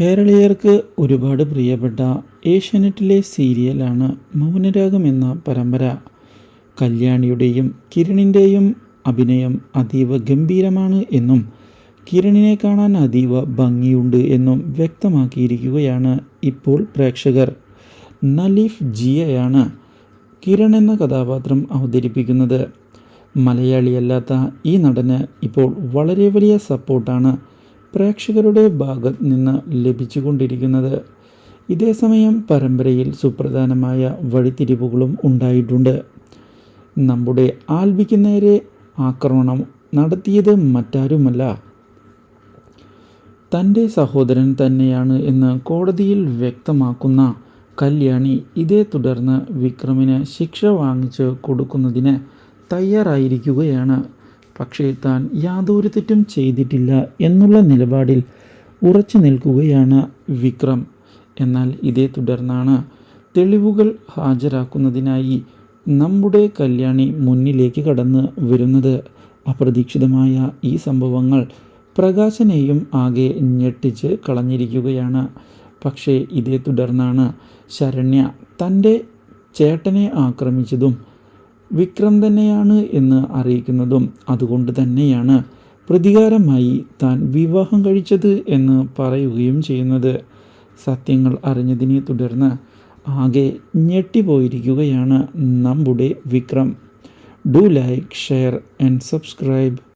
കേരളീയർക്ക് ഒരുപാട് പ്രിയപ്പെട്ട ഏഷ്യാനെറ്റിലെ സീരിയലാണ് മൗനരാഗം എന്ന പരമ്പര. കല്യാണിയുടെയും കിരണിന്റെയും അഭിനയം അതീവ ഗംഭീരമാണ് എന്നും കിരണിനെ കാണാൻ അതീവ ഭംഗിയുണ്ട് എന്നും വ്യക്തമാക്കിയിരിക്കുകയാണ് ഇപ്പോൾ പ്രേക്ഷകർ. നലീഫ് ജിയയാണ് കിരൺ എന്ന കഥാപാത്രം അവതരിപ്പിക്കുന്നത്. മലയാളിയല്ലാത്ത ഈ നടന് ഇപ്പോൾ വളരെ വലിയ സപ്പോർട്ടാണ് പ്രേക്ഷകരുടെ ഭാഗത്ത് നിന്ന് ലഭിച്ചുകൊണ്ടിരിക്കുന്നത് ഇതേസമയം പരമ്പരയിൽ സുപ്രധാനമായ വഴിത്തിരിവുകളും ഉണ്ടായിട്ടുണ്ട്. നമ്മുടെ ആൽബിക്ക് നേരെ ആക്രമണം നടത്തിയത് മറ്റാരുമല്ല. തന്റെ സഹോദരൻ തന്നെയാണ് എന്ന് കോടതിയിൽ വ്യക്തമാക്കുന്ന കല്യാണി ഇതേ തുടർന്ന് വിക്രമിന് ശിക്ഷ വാങ്ങിച്ച് കൊടുക്കുന്നതിന് തയ്യാറായിരിക്കുകയാണ്. പക്ഷേ താൻ യാതൊരു തെറ്റും ചെയ്തിട്ടില്ല എന്നുള്ള നിലപാടിൽ ഉറച്ചു നിൽക്കുകയാണ് വിക്രം. എന്നാൽ ഇതേ തുടർന്നാണ് തെളിവുകൾ ഹാജരാക്കുന്നതിനായി നമ്മുടെ കല്യാണി മുന്നിലേക്ക് കടന്ന് വരുന്നത്. അപ്രതീക്ഷിതമായ ഈ സംഭവങ്ങൾ പ്രകാശനെയും ആകെ ഞെട്ടിച്ച് കളഞ്ഞിരിക്കുകയാണ്. പക്ഷേ ഇതേ തുടർന്നാണ് ശരണ്യ തന്റെ ചേട്ടനെ ആക്രമിച്ചതും വിക്രം തന്നെയാണ് എന്ന് അറിയിക്കുന്നതും അതുകൊണ്ട് തന്നെയാണ് പ്രതികാരമായി താൻ വിവാഹം കഴിച്ചത് എന്ന് പറയുകയും ചെയ്യുന്നത്. സത്യങ്ങൾ അറിഞ്ഞതിനെ തുടർന്ന് ആകെ ഞെട്ടിപ്പോയിരിക്കുകയാണ് നമ്മുടെ Vikram. Do like share and subscribe.